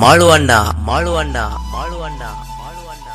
மாழுவண்டா மாழுவண்டா மாழுவண்டா மாழுவண்டா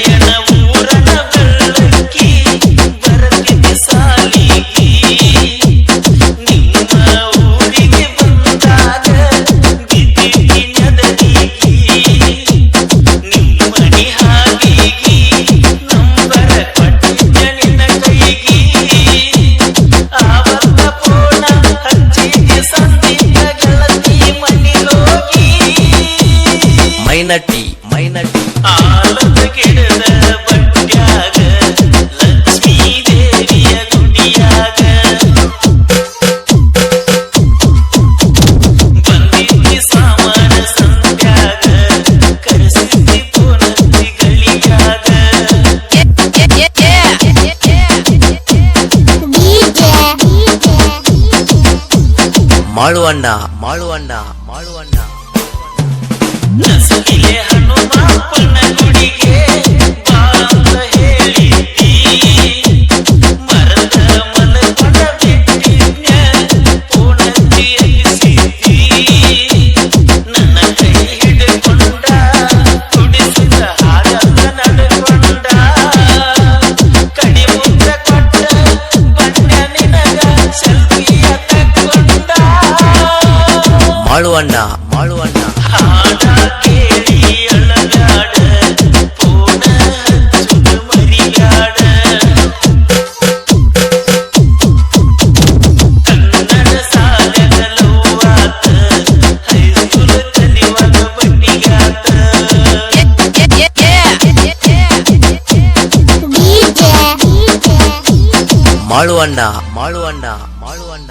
Yeah. மாழுவாண்டா மாழுவாண்டா மாழுவாண்டா ಮಾಳುವಣ್ಣ ಮಾಳುವಣ್ಣ మాళువండ మాళువండ మాళువండ